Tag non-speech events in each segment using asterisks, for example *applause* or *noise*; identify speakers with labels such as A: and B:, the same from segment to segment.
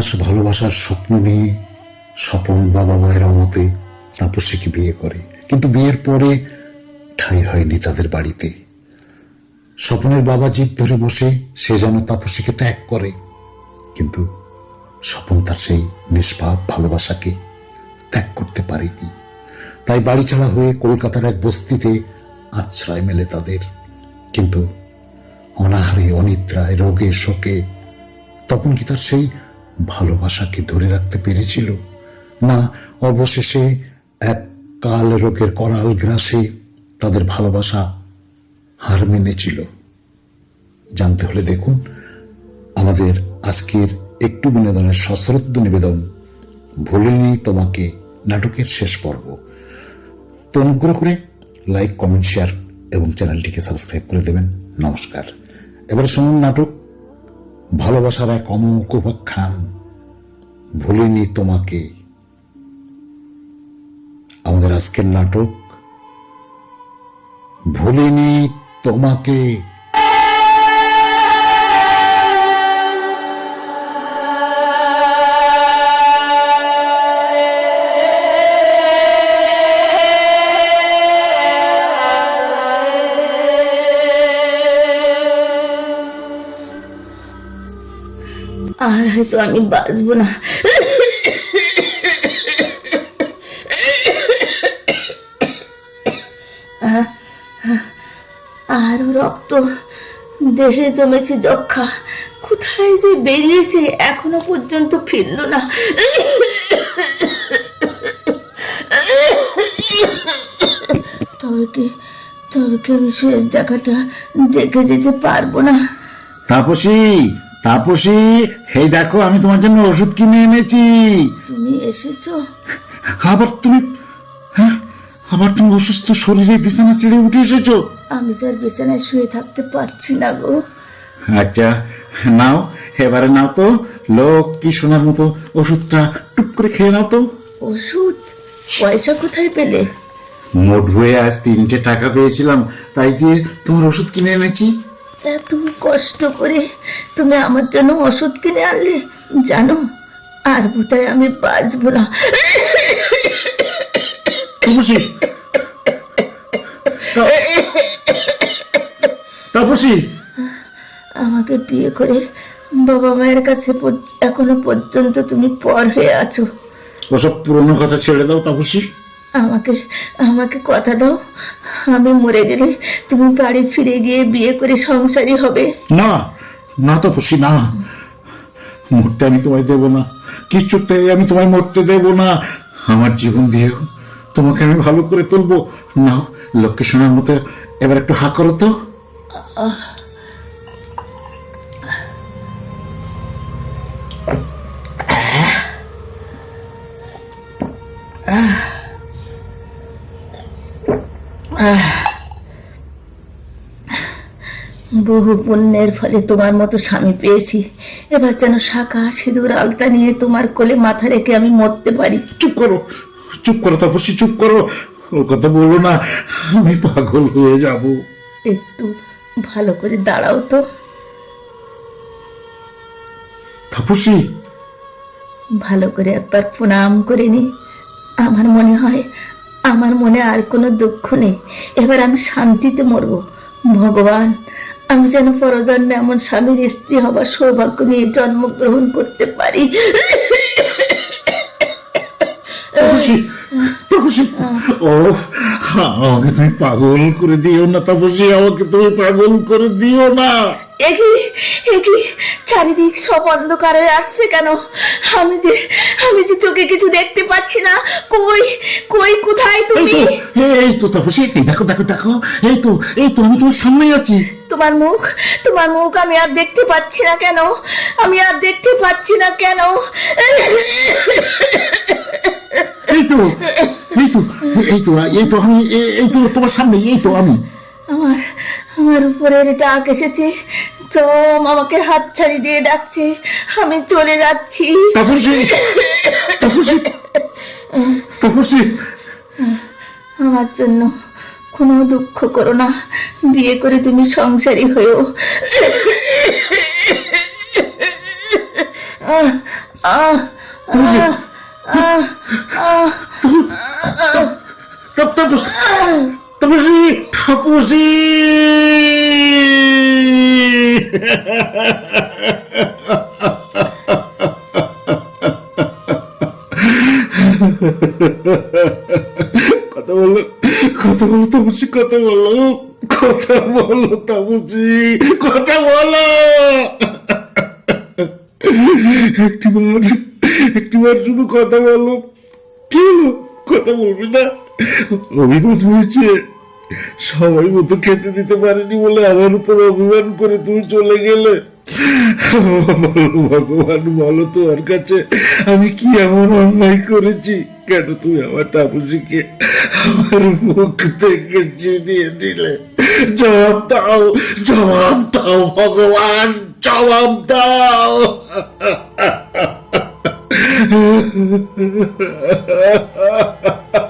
A: একরাশ ভালোবাসার স্বপ্ন নিয়ে স্বপন বাবা মায়ের মতে তাপসীকে বিয়ে করে। কিন্তু বিয়ের পরে ঠাই হয়নি তাদের বাড়িতে। স্বপনের বাবা জিদ ধরে বসে, সে যেন তাপসীকে ত্যাগ করে। কিন্তু স্বপন তার সেই নিষ্পাপ ভালোবাসাকে ত্যাগ করতে পারেনি। তাই বাড়ি ছাড়া হয়ে কলকাতার এক বস্তিতে আশ্রয় মেলে তাদের। কিন্তু অনাহারে, অনিদ্রায়, রোগে, শোকে তখন কি তার সেই ভালোবাসাকে ধরে রাখতে পেরেছিল? না, অবশেষে এক কাল রোগের করাল গ্রাসে তাদের ভালোবাসা হার মেনেছিল। জানতে হলে দেখুন, আমাদের আজকের একটু বিনোদনের সশ্রদ্ধ নিবেদন ভুলিনি তোমাকে নাটকের শেষ পর্ব। তো অনুগ্রহ করে লাইক, কমেন্ট, শেয়ার এবং চ্যানেলটিকে সাবস্ক্রাইব করে দেবেন। নমস্কার। এবার শুনুন নাটক, ভালোবাসার এক অমুক উপাখ্যান। ভুলিনি তোমাকে। আমাদের আজকের নাটক ভুলিনি তোমাকে।
B: আর হয়তো আমি বাঁচবো না। আরও রক্ত, দেহে জমেছে যক্ষা, কোথায় যে বেরিয়েছে এখনও পর্যন্ত ফিরল না। তবে তবে আমি শেষ দেখাটা দেখে যেতে পারব না।
A: তাপসী! তাপসী এই দেখো আমি তোমার জন্য ওষুধ কিনে এনেছি।
B: তুমি এসেছ?
A: আবার তুমি হ্যাঁ? আবার তুমি অসুস্থ শরীরে বিছানা ছেড়ে উঠে এসেছ?
B: আমি যার বিছানায় শুয়ে থাকতে পারছি না গো।
A: আচ্ছা নাও এবারে নাও তো। লোক কি শোনার মতো? ওষুধটা টুপ করে খেয়ে নাও তো।
B: ওষুধ? পয়সা কোথায় পেলে?
A: মোট হয়ে আজ তিনটে টাকা পেয়েছিলাম তাই দিয়ে তোমার ওষুধ কিনে এনেছি।
B: এত কষ্ট করে তুমি আমার জন্য ওষুধ কিনে আনলে জানো? আর বোধহয় আমি বাঁচবো না।
A: তাপসী তাপসী
B: আমাকে বিয়ে করে বাবা মায়ের কাছে এখনও পর্যন্ত তুমি পর হয়ে আছো।
A: ওসব পুরনো কথা ছেড়ে দাও তাপসী
B: আমাকে আমাকে কথা দাও। আমি মরে গেলে তুমি বাড়ি ফিরে গিয়ে বিয়ে করে সংসারী হবে।
A: না না তাপসী না। মরতে আমি তোমায় দেব না। কিছুতে আমি তোমায় মরতে দেব না। আমার জীবন দিয়েও তোমাকে আমি ভালো করে তুলবো। না লক্ষ্মী শোনার মতো এবার একটু হা করো তো।
B: বহু পুণ্যের ফলে তোমার মতো স্বামী পেয়েছি। এবার যেন শাখা সিঁদুর আলতা নিয়ে তোমার কোলে মাথা রেখে আমি মরতে পারি।
A: চুপ করো চুপ করো তাপসী চুপ করো। ওর কথা বলো না আমি পাগল হয়ে যাব।
B: একটু ভালো করে দাঁড়াও তো।
A: তাপসী।
B: ভালো করে একবার প্রণাম করে নি। আমার মনে হয় আমার মনে আর কোনো দুঃখ নেই। এবার আমি শান্তিতে মরব। ভগবান আমি যেন পরজন্মে এমন স্বামীর স্ত্রী হবার সৌভাগ্য নিয়ে জন্মগ্রহণ করতে পারি।
A: তাপসী তাপসী ও আমাকে তুমি পাগল করে দিও না তাপসী আমাকে তুমি পাগল করে দিও না।
B: একই একই চারিদিক সব অন্ধকার হয়ে আসছে কেন? আমি যে আমি যে চোখে কিছু দেখতে পাচ্ছি না কই কই কোথায় তুমি?
A: এই তো তাপসী এই দেখো দেখো দেখো এই তো এই তো আমি তোমার সামনেই আছি।
B: তোমার মুখ তোমার মুখ আমি আর দেখতে পাচ্ছি না কেন? আমি আর দেখতে পাচ্ছি না কেন?
A: এই তো এই তো এই তো এই তো আমি এই তো তোমার সামনে এই তো আমি।
B: আমার আমার উপরের ডাক এসেছে। চম আমাকে হাত ছাড়ি দিয়ে ডাকছে। আমি চলে যাচ্ছি।
A: তাপসী তাপসী তাপসী।
B: আমার জন্য কোনো দুঃখ করো না। বিয়ে করে তুমি সংসারী হয়েও। আহ, আহ,
A: তাপসী। তাপসী *laughs* কথা বলো কথা বলো তাপসী কথা বলো কথা বলো তাপসী কথা বলো। একটিবার একটিবার শুধু কথা বলো কি কথা বলবি না? অভিমান হয়েছে। সবাই মতো খেতে দিতে পারেনি বলে আমার উপর অভিমান করে তুমি চলে গেলে। ভগবান, বলো তোমার কাছে আমি কি এমন অন্যায় করেছি? কেন তুমি আমার তাপসীকে আমার মুখ থেকে চিনিয়ে দিলে জবাব দাও জবাব দাও ভগবান, জবাব দাও। *laughs*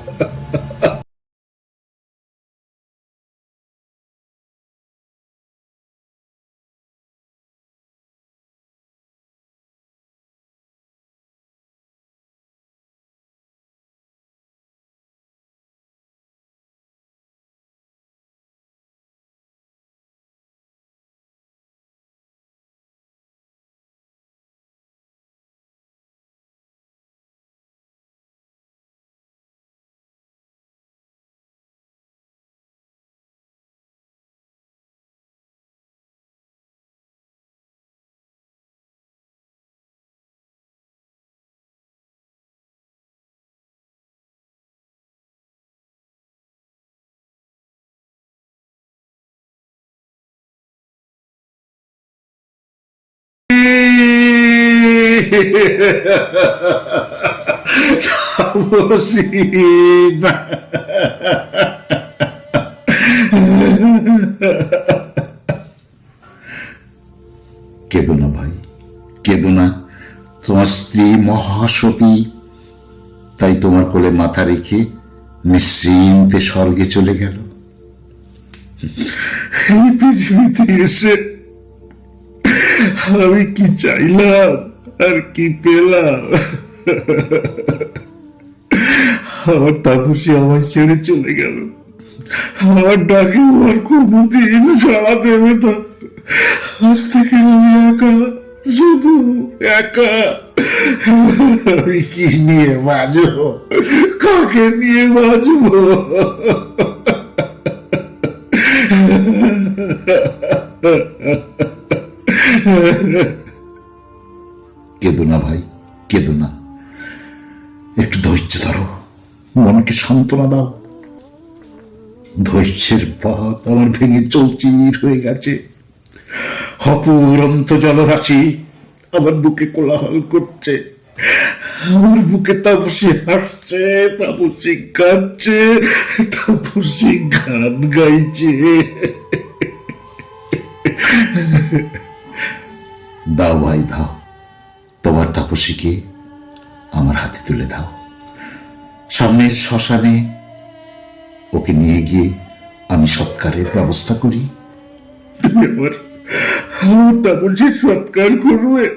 A: কেদো না ভাই কেদো না তোমার স্ত্রী মহাসতী, তাই তোমার কোলে মাথা রেখে নিশ্চিন্তে স্বর্গে চলে গেল। পৃথিবীতে এসে আমি কি চাইলাম? আর কি পেলাম? আমার তাপসী আমায় ছেড়ে চলে গেল। আমার ডাকে আর কোনোদিন সাড়া দেবে না। আজ থেকে আমি একা, শুধু একা। আমি কি নিয়ে বাজবো কাকে নিয়ে বাজবো *laughs* কেঁদো না ভাই, কেঁদো না। একটু ধৈর্য ধরো, মনকে সান্ত্বনা দাও। ধৈর্যের পথ আমার ভেঙে চৌচির হয়ে গেছে। অপুরন্ত জলরাশি আমার বুকে কোলাহল করছে। আমার বুকে তাপসী হাসছে তাপসী কাঁদছে তাপসি গান গাইছে। দাও ভাই, দাও। তোমার তাপসীকে আমার হাতে তুলে দাও। সামনের শ্মশানে ওকে নিয়ে গিয়ে আমি সৎকারের ব্যবস্থা করি। তুমি আমার সৎকার করবে।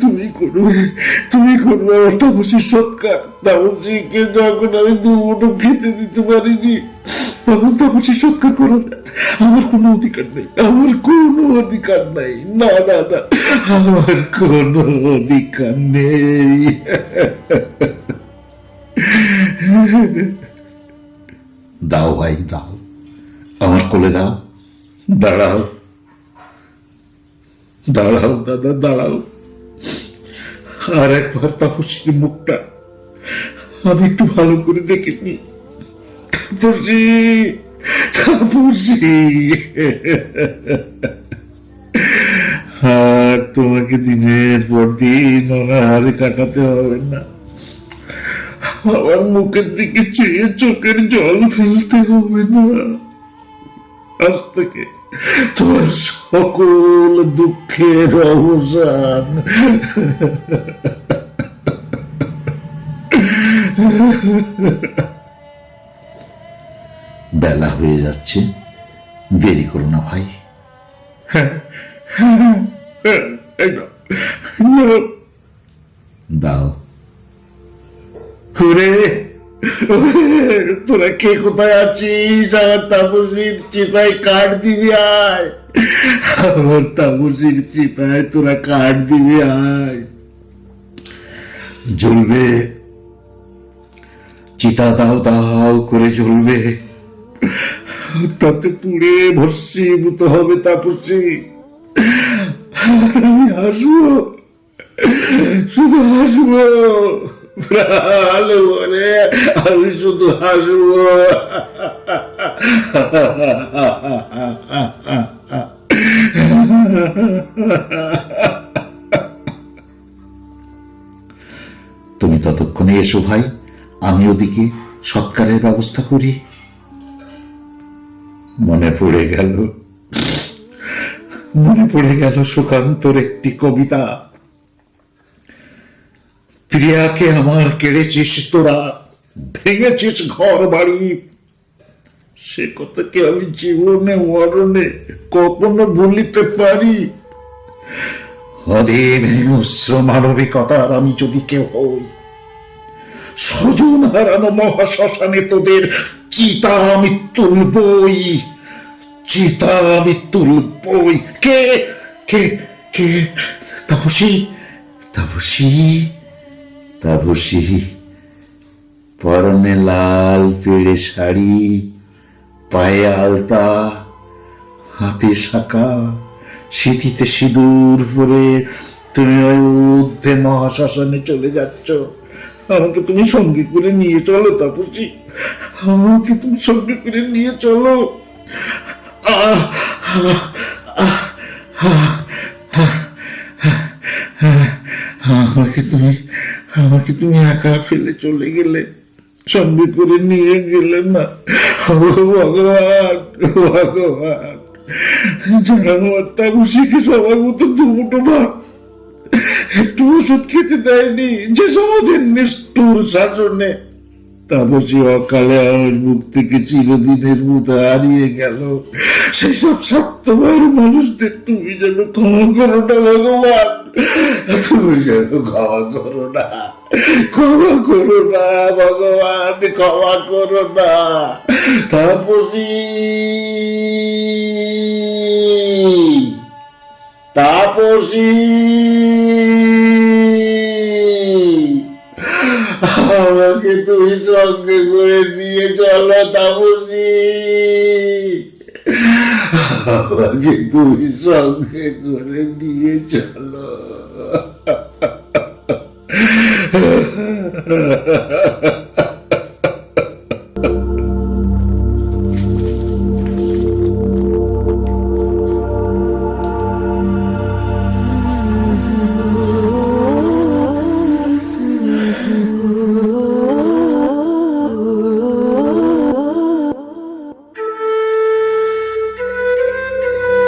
A: তুমি করবে তুমি করবে আমার তাপসীর সৎকার। তাপসীকে যখন আমি খেতে দিতে পারিনি তখন তাপসীর সৎকার করার আমার কোনো অধিকার নেই, আমার কোনো অধিকার নেই। না না না, আমার কোনো অধিকার নেই। দাও ভাই, দাও। আমার কোলে দাও। দাঁড়াও। দাঁড়াও, দাদা, দাঁড়াও। আর একবার তাপসীর মুখটা আমি একটু ভালো করে দেখে নি তাপসী তাপসী আর তোমাকে দিনের পর দিন অনাহারে কাটাতে হবে না। আমার মুখের দিকে চেয়ে চোখের জল ফেলতে হবে না। আজ থেকে তোমার সকল দুঃখের অবসান। *laughs*
C: বেলা হয়ে যাচ্ছে। দেরি করো না ভাই। দাও।
A: ওরে, তোরা কে কোথায় আছিস? আমার তাপসীর চিতায় কাঠ দিবি আয়। আমার তাপসীর চিতায় তোরা কাঠ দিবি আয়।
C: জ্বলবে। চিতা দাও দাও করে জ্বলবে।
A: তাতে পুড়ে ভস্মীভূত হবে তাপসী। আমি হাসবো, শুধু হাসবো। আমি শুধু হাসবো।
C: তুমি ততক্ষণে এসো ভাই আমি ওদিকে সৎকারের ব্যবস্থা করি।
A: মনে পড়ে গেল, মনে পড়ে গেল সুকান্তর একটি কবিতা। প্রিয়াকে আমার কেড়েছিস তোরা, ভেঙেছিস ঘর বাড়ি সে কথাকে আমি জীবনে মরণে কখনো ভুলিতে পারি। অধীন হিংস্র মানবিকতার আমি যদি কেউ হই স্বজন হারানো মহাশ্মশানে তোদের চিতা আমি তুলবই চিতা আমি তুলবই কে কে কে তাপসী
C: তাপসী তাপসী পরনে লাল পেড়ে শাড়ি পায়ে আলতা হাতে শাখা স্মৃতিতে সিঁদুর পরে
A: তুমি ওই ঊর্ধ্বে মহাশ্মশানে চলে যাচ্ছ আমাকে তুমি সঙ্গে করে নিয়ে চলো, তাপসী। আমাকে তুমি সঙ্গে করে নিয়ে চলো। আমাকে তুমি আমাকে তুমি একা ফেলে চলে গেলে, সঙ্গে করে নিয়ে গেলে না। ভগবান ভগবান। যারা আমার তাপসীকে সবার মতো দুমুটো ভাব একটু ওষুধ খেতে দেয়নি। যে সমাজের নিষ্ঠুর শাসনে। তাপসী অকালে আমার মুখ থেকে চিরদিনের মতো হারিয়ে গেল। সেই সব মানুষদের তুমি যেন ক্ষমা করো না, ভগবান। তুমি যেন ক্ষমা করো না, ক্ষমা করো না, ভগবান, ক্ষমা করো না। তাপসী আমাকে তুমি সঙ্গে করে নিয়ে চলো তাপসী আমাকে তুমি সঙ্গে করে নিয়ে চলো